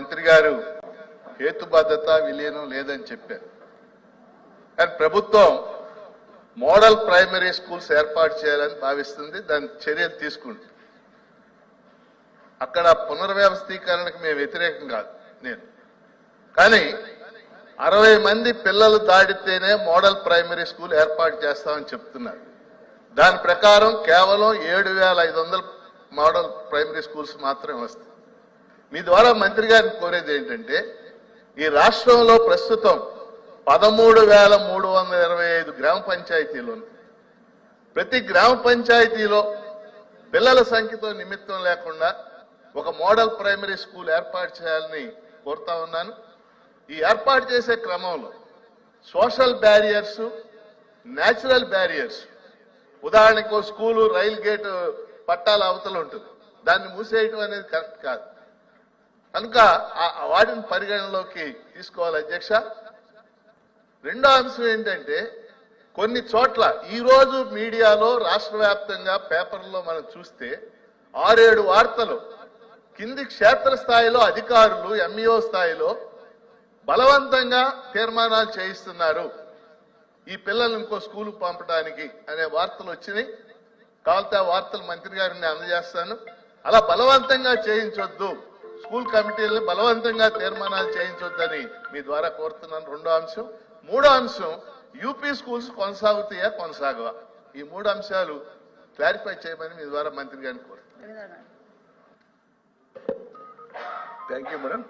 మంత్రి గారు హేతుబద్ధత విలీనం లేదని చెప్పారు. కానీ ప్రభుత్వం మోడల్ ప్రైమరీ స్కూల్స్ ఏర్పాటు చేయాలని భావిస్తుంది దాని చర్యలు తీసుకుంటుంది. అక్కడ పునర్వ్యవస్థీకరణకు మేము వ్యతిరేకం కాదు నేను. కానీ అరవై మంది పిల్లలు దాటితేనే మోడల్ ప్రైమరీ స్కూల్ ఏర్పాటు చేస్తామని చెప్తున్నారు. దాని ప్రకారం కేవలం ఏడు వేల ఐదు వందల మోడల్ ప్రైమరీ స్కూల్స్ మాత్రమే వస్తాయి. మీ ద్వారా మంత్రి గారిని కోరేది ఏంటంటే ఈ రాష్ట్రంలో ప్రస్తుతం పదమూడు వేల మూడు వందల ఇరవై ఐదు గ్రామ పంచాయతీలు ఉన్నాయి. ప్రతి గ్రామ పంచాయతీలో పిల్లల సంఖ్యతో నిమిత్తం లేకుండా ఒక మోడల్ ప్రైమరీ స్కూల్ ఏర్పాటు చేయాలని కోరుతా ఉన్నాను. ఈ ఏర్పాటు చేసే క్రమంలో సోషల్ బ్యారియర్స్ న్యాచురల్ బ్యారియర్స్ ఉదాహరణకు స్కూలు రైల్ గేట్ పట్టాల అవతల ఉంటుంది. దాన్ని మూసేయటం అనేది కరెక్ట్ కాదు. కనుక ఆ- ఆ వాటిని పరిగణలోకి తీసుకోవాలి అధ్యక్ష. రెండో అంశం ఏంటంటే కొన్ని చోట్ల ఈరోజు మీడియాలో రాష్ట్ర వ్యాప్తంగా పేపర్లో మనం చూస్తే ఆరేడు వార్తలు కింది క్షేత్ర స్థాయిలో అధికారులు ఎంఈఓ స్థాయిలో బలవంతంగా తీర్మానాలు చేయిస్తున్నారు. ఈ పిల్లలు ఇంకో స్కూల్కి పంపడానికి అనే వార్తలు వచ్చినాయి. కావాలంటే వార్తలు మంత్రి గారిని అందజేస్తాను. అలా బలవంతంగా చేయించొద్దు. స్కూల్ కమిటీలను బలవంతంగా తీర్మానాలు చేయించొద్దని మీ ద్వారా కోరుతున్నాను. రెండో అంశం. మూడో అంశం యూపీ స్కూల్స్ కొనసాగుతాయా కొనసాగవా? ఈ మూడు అంశాలు క్లారిఫై చేయమని మీ ద్వారా మంత్రి గారిని కోరుతున్నాను. Thank you madam